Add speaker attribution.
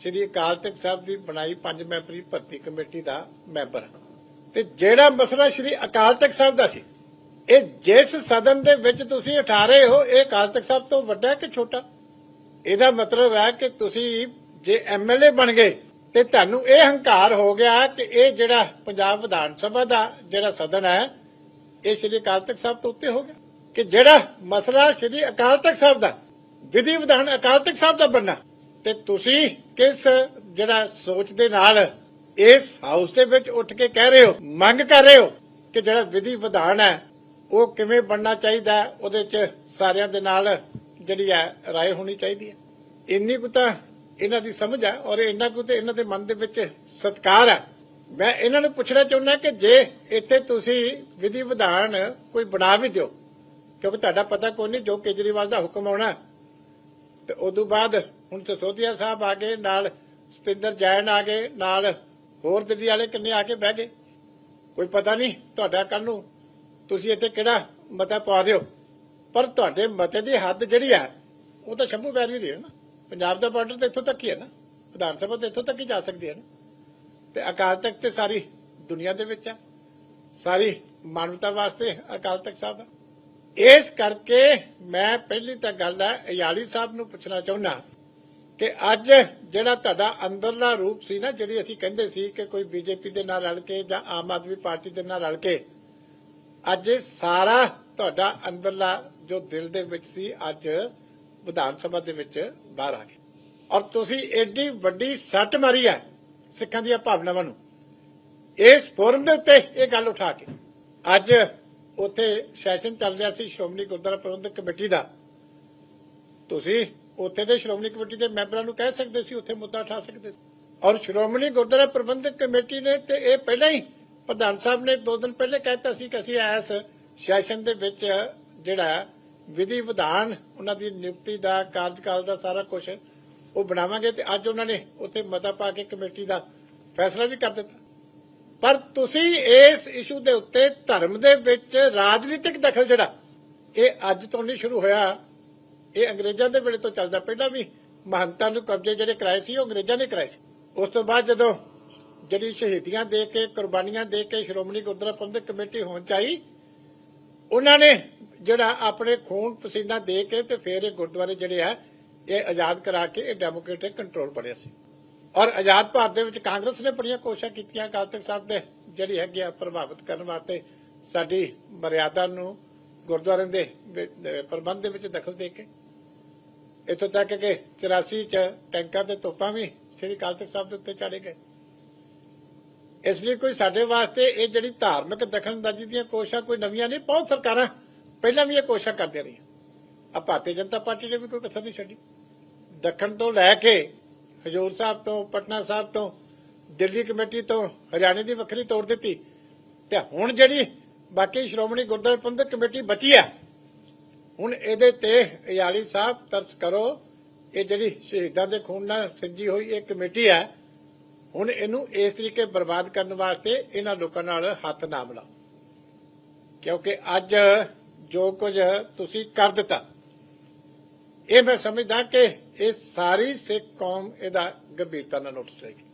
Speaker 1: ਸ੍ਰੀ ਅਕਾਲ ਤਖਤ ਸਾਹਿਬ ਦੀ ਬਣਾਈ ਪੰਜ ਮੈਂਬਰੀ ਭਰਤੀ ਕਮੇਟੀ ਦਾ ਮੈਂਬਰ। ਤੇ ਜਿਹੜਾ ਮਸਲਾ ਸ੍ਰੀ ਅਕਾਲ ਤਖਤ ਸਾਹਿਬ ਦਾ ਸੀ, ਇਹ ਜਿਸ ਸਦਨ ਦੇ ਵਿੱਚ ਤੁਸੀਂ ਉਠਾ ਰਹੇ ਹੋ, ਇਹ ਅਕਾਲ ਤਖਤ ਸਾਹਿਬ ਤੋਂ ਵੱਡਾ ਕਿ ਛੋਟਾ? ਇਹਦਾ ਮਤਲਬ ਹੈ ਕਿ ਤੁਸੀਂ ਜੇ ਐਮਐਲਏ ਬਣ ਗਏ, ਤੇ ਤੁਹਾਨੂੰ ਇਹ ਹੰਕਾਰ ਹੋ ਗਿਆ ਕਿ ਇਹ ਜਿਹੜਾ ਪੰਜਾਬ ਵਿਧਾਨ ਸਭਾ ਦਾ ਜਿਹੜਾ ਸਦਨ ਹੈ, ਇਹ ਸ੍ਰੀ ਅਕਾਲ ਤਖਤ ਸਾਹਿਬ ਤੋਂ ਉੱਤੇ ਹੋ ਗਿਆ। ਕਿ ਜਿਹੜਾ ਮਸਲਾ ਸ੍ਰੀ ਅਕਾਲ ਤਖਤ ਸਾਹਿਬ ਦਾ, ਵਿਧੀ ਵਿਧਾਨ ਅਕਾਲ ਤਖਤ ਸਾਹਿਬ ਦਾ ਬੰਨਾ ਤੇ ਤੁਸੀਂ ਕਿਸ ਜਿਹੜਾ ਸੋਚ ਦੇ ਨਾਲ ਇਸ ਹਾਊਸ ਦੇ ਵਿੱਚ ਉੱਠ ਕੇ ਕਹਿ ਰਹੇ ਹੋ ਮੰਗ ਕਰ ਰਹੇ ਹੋ ਕਿ ਜਿਹੜਾ ਵਿਧੀ ਵਿਧਾਨ ਹੈ ਉਹ ਕਿਵੇਂ ਬਣਨਾ ਚਾਹੀਦਾ ਹੈ, ਉਹਦੇ 'ਚ ਸਾਰਿਆਂ ਦੇ ਨਾਲ ਜਿਹੜੀ ਹੈ ਰਾਏ ਹੋਣੀ ਚਾਹੀਦੀ ਹੈ। ਇੰਨੀ ਕੁ ਤਾਂ ਇਹਨਾਂ ਦੀ ਸਮਝ ਹੈ ਔਰ ਇੰਨਾ ਕੁ ਤੇ ਇਹਨਾਂ ਦੇ ਮਨ ਦੇ ਵਿੱਚ ਸਤਿਕਾਰ ਹੈ। ਮੈਂ ਇਹਨਾਂ ਨੂੰ ਪੁੱਛਣਾ ਚਾਹੁੰਦਾ ਕਿ ਜੇ ਇੱਥੇ ਤੁਸੀਂ ਵਿਧੀ ਵਿਧਾਨ ਕੋਈ ਬਣਾ ਵੀ ਦਿਓ ਕਿਉਂਕਿ ਤੁਹਾਡਾ ਪਤਾ ਕੋਈ ਨਹੀਂ ਜੋ ਕੇਜਰੀਵਾਲ ਦਾ ਹੁਕਮ ਆਉਣਾ ਤੇ ਉਦੋਂ ਬਾਅਦ ਹੁਣ ਸਸੋਦੀਆ ਸਾਹਿਬ ਆ ਗਏ, ਨਾਲ ਸਤਿੰਦਰ ਜੈਨ ਆ ਗਏ, ਨਾਲ ਹੋਰ ਦਿੱਲੀ ਵਾਲੇ ਕਿੰਨੇ ਆ ਕੇ ਬਹਿ ਗਏ। ਕੋਈ ਪਤਾ ਨਹੀਂ ਤੁਹਾਡਾ ਕੱਲ ਨੂੰ ਤੁਸੀਂ ਇੱਥੇ ਕਿਹੜਾ ਮਤਾ ਪਾ ਦਿਓ। ਪਰ ਤੁਹਾਡੇ ਮਤੇ ਦੀ ਹੱਦ ਜਿਹੜੀ ਆ, ਉਹ ਤਾਂ ਸ਼ੰਭੂ ਵੈਲੀ ਦੀ ਹੈ ਨਾ। ਪੰਜਾਬ ਦਾ ਬਾਰਡਰ ਤੇ ਇੱਥੋਂ ਤੱਕ ਹੀ ਹੈ ਨਾ। ਵਿਧਾਨ ਸਭਾ ਤੇ ਇੱਥੋਂ ਤੱਕ ਹੀ ਜਾ ਸਕਦੀ ਹੈ ਨਾ। ਤੇ ਅਕਾਲ ਤਖਤ ਤੇ ਸਾਰੀ ਦੁਨੀਆ ਦੇ ਵਿੱਚ ਆ। ਸਾਰੀ ਮਾਨਵਤਾ ਵਾਸਤੇ ਅਕਾਲ ਤਖਤ ਸਾਹਿਬ ਹੈ ਇਸ ਕਰਕੇ ਮੈਂ ਪਹਿਲੀ ਤਾਂ ਗੱਲ ਹੈ ਅਯਾਲੀ ਸਾਹਿਬ ਨੂੰ ਪੁੱਛਣਾ ਚਾਹੁੰਦਾ ਕਿ ਅੱਜ ਜਿਹੜਾ ਤੁਹਾਡਾ ਅੰਦਰਲਾ ਰੂਪ ਸੀ ਨਾ, ਜਿਹੜੀ ਅਸੀਂ ਕਹਿੰਦੇ ਸੀ ਕਿ ਕੋਈ ਬੀਜੇਪੀ ਦੇ ਨਾਲ ਰਲ ਕੇ ਜਾਂ ਆਮ ਆਦਮੀ ਪਾਰਟੀ ਦੇ ਨਾਲ ਰਲ ਕੇ, ਅੱਜ ਸਾਰਾ ਤੁਹਾਡਾ ਅੰਦਰਲਾ ਜੋ ਦਿਲ ਦੇ ਵਿੱਚ ਸੀ, ਅੱਜ ਵਿਧਾਨ ਸਭਾ ਦੇ ਵਿੱਚ ਬਾਹਰ ਆ ਗਿਆ। ਔਰ ਤੁਸੀਂ ਐਡੀ ਵੱਡੀ ਸੱਟ ਮਾਰੀ ਹੈ ਸਿੱਖਾਂ ਦੀਆਂ ਭਾਵਨਾਵਾਂ ਨੂੰ। ਇਸ ਫੋਰਮ ਦੇ ਉੱਤੇ ਇਹ ਗੱਲ ਉਠਾ ਕੇ, ਅੱਜ ਉੱਥੇ ਸੈਸ਼ਨ ਚੱਲ ਰਿਹਾ ਸੀ ਸ਼੍ਰੋਮਣੀ ਗੁਰਦੁਆਰਾ ਪ੍ਰਬੰਧਕ ਕਮੇਟੀ ਦਾ। ਤੁਸੀਂ ਉੱਥੇ ਦੇ ਸ਼੍ਰੋਮਣੀ ਕਮੇਟੀ ਦੇ ਮੈਂਬਰਾਂ ਨੂੰ ਕਹਿ ਸਕਦੇ ਸੀ, ਉੱਥੇ ਮੁੱਦਾ ਉਠਾ ਸਕਦੇ ਸੀ। ਔਰ ਸ਼੍ਰੋਮਣੀ ਗੁਰਦੁਆਰਾ ਪ੍ਰਬੰਧਕ ਕਮੇਟੀ ਨੇ ਤੇ ਇਹ ਪਹਿਲਾਂ ਹੀ ਪ੍ਰਧਾਨ ਸਾਹਿਬ ਨੇ ਦੋ ਦਿਨ ਪਹਿਲੇ ਕਹਿਤਾ ਸੀ ਕਿ ਅਸੀਂ ਇਸ ਸੈਸ਼ਨ ਦੇ ਵਿੱਚ ਜਿਹੜਾ ਵਿਧੀ ਵਿਧਾਨ, ਉਹਨਾਂ ਦੀ ਨਿਯੁਕਤੀ ਦਾ, ਕਾਰਜਕਾਲ ਦਾ ਸਾਰਾ ਕੁਝ ਉਹ ਬਣਾਵਾਂਗੇ ਤੇ ਅੱਜ ਉਹਨਾਂ ਨੇ ਉੱਥੇ ਮਤਾ ਪਾ ਕੇ ਕਮੇਟੀ ਦਾ ਫੈਸਲਾ ਵੀ ਕਰ ਦਿੱਤਾ। ਪਰ ਤੁਸੀਂ ਇਸ ਇਸ਼ੂ ਦੇ ਉੱਤੇ ਧਰਮ ਦੇ ਵਿੱਚ ਰਾਜਨੀਤਿਕ ਦਖਲ ਜਿਹੜਾ, ਇਹ ਅੱਜ ਤੋਂ ਨਹੀਂ ਸ਼ੁਰੂ ਹੋਇਆ। ਇਹ ਅੰਗਰੇਜ਼ਾਂ ਦੇ ਵੇਲੇ ਤੋਂ ਚੱਲਦਾ ਪਹਿਲਾਂ ਵੀ ਮਹੰਤਾਂ ਨੂੰ ਕਬਜ਼ੇ ਜਿਹੜੇ ਕਰਾਏ ਸੀ, ਉਹ ਅੰਗਰੇਜ਼ਾਂ ਨੇ ਕਰਾਏ ਸੀ। ਉਸ ਤੋਂ ਬਾਅਦ ਜਦੋਂ ਜਿਹੜੀ ਸ਼ਹੀਦੀਆਂ ਦੇ ਕੇ, ਕੁਰਬਾਨੀਆਂ ਦੇ ਕੇ ਸ਼੍ਰੋਮਣੀ ਗੁਰਦੁਆਰਾ ਪ੍ਰਬੰਧਕ ਕਮੇਟੀ ਹੋਣ ਚਾਹੀ ਉਹਨਾਂ ਨੇ ਜਿਹੜਾ ਆਪਣੇ ਖੂਨ ਪਸੀਨਾ ਦੇ ਕੇ ਤੇ ਫਿਰ ਇਹ ਗੁਰਦੁਆਰੇ ਜਿਹੜੇ ਆ, ਇਹ ਆਜ਼ਾਦ ਕਰਾ ਕੇ ਇਹ ਡੈਮੋਕ੍ਰੈਟਿਕ ਕੰਟਰੋਲ ਬਣਿਆ ਸੀ। ਔਰ ਆਜ਼ਾਦ ਭਾਰਤ ਦੇ ਵਿੱਚ ਕਾਂਗਰਸ ਨੇ ਬੜੀਆਂ ਕੋਸ਼ਿਸ਼ਾਂ ਕੀਤੀਆਂ ਅਕਾਲ ਤਖਤ ਸਾਹਿਬ ਦੇ, ਜਿਹੜੀ ਹੈਗੀ ਆ ਪ੍ਰਭਾਵਿਤ ਕਰਨ ਵਾਸਤੇ ਸਾਡੀ ਮਰਿਆਦਾ ਨੂੰ ਗੁਰਦੁਆਰੇ ਦੇ ਪ੍ਰਬੰਧ ਦੇ ਵਿੱਚ ਦਖਲ ਦੇ ਕੇ। ਇੱਥੋਂ ਤੱਕ ਕਿ 84 ਚ ਟੈਂਕਾਂ ਤੇ ਤੋਪਾਂ ਵੀ ਸ੍ਰੀ ਅਕਾਲ ਤਖਤ ਸਾਹਿਬ ਦੇ ਉੱਤੇ ਚਾੜੇ ਗਏ। ਇਸ ਲਈ ਕੋਈ ਸਾਡੇ ਵਾਸਤੇ ਇਹ ਜਿਹੜੀ ਧਾਰਮਿਕ ਦਖਲਅੰਦਾਜ਼ੀ ਦੀਆਂ ਕੋਸ਼ਿਸ਼ਾਂ ਕੋਈ ਨਵੀਆਂ ਨਹੀਂ, ਬਹੁਤ ਸਰਕਾਰਾਂ ਪਹਿਲਾਂ ਵੀ ਇਹ ਕੋਸ਼ਿਸ਼ਾਂ ਕਰਦੀਆਂ ਰਹੀਆਂ। ਆ ਭਾਰਤੀ ਜਨਤਾ ਪਾਰਟੀ ਨੇ ਵੀ ਕੋਈ ਕਸਰ ਨਹੀਂ ਛੱਡੀ। ਦੱਖਣ ਤੋਂ ਲੈ ਕੇ ਹਜੂਰ ਸਾਹਿਬ ਤੋਂ, ਪਟਨਾ ਸਾਹਿਬ ਤੋਂ, ਦਿੱਲੀ ਕਮੇਟੀ ਤੋਂ, ਹਰਿਆਣੇ ਦੀ ਵੱਖਰੀ ਤੋੜ ਦਿੱਤੀ। ਤੇ ਹੁਣ ਜਿਹੜੀ ਬਾਕੀ ਸ਼੍ਰੋਮਣੀ ਗੁਰਦੁਆਰਾ ਪ੍ਰਬੰਧਕ ਕਮੇਟੀ ਬਚੀ ਆ ਹੁਣ ਇਹਦੇ ਤੇ ਅਯਾਲੀ ਸਾਹਿਬ ਤਰਸ ਕਰੋ, ਇਹ ਜਿਹੜੀ ਸ਼ਹੀਦਾਂ ਦੇ ਖੂਨ ਨਾਲ ਸਿੰਜੀ ਹੋਈ ਇਹ ਕਮੇਟੀ ਹੈ, ਹੁਣ ਇਹਨੂੰ ਇਸ ਤਰੀਕੇ ਬਰਬਾਦ ਕਰਨ ਵਾਸਤੇ ਇਹਨਾਂ ਲੋਕਾਂ ਨਾਲ ਹੱਥ ਨਾ ਮਿਲਾਓ। ਕਿਉਂਕਿ ਅੱਜ ਜੋ ਕੁਝ ਤੁਸੀਂ ਕਰ ਦਿੱਤਾ, ਇਹ ਮੈਂ ਸਮਝਦਾ ਕਿ ਇਹ ਸਾਰੀ ਸਿੱਖ ਕੌਮ ਇਹਦਾ ਗੰਭੀਰਤਾ ਨਾਲ ਨੋਟਿਸ ਲਏਗੀ।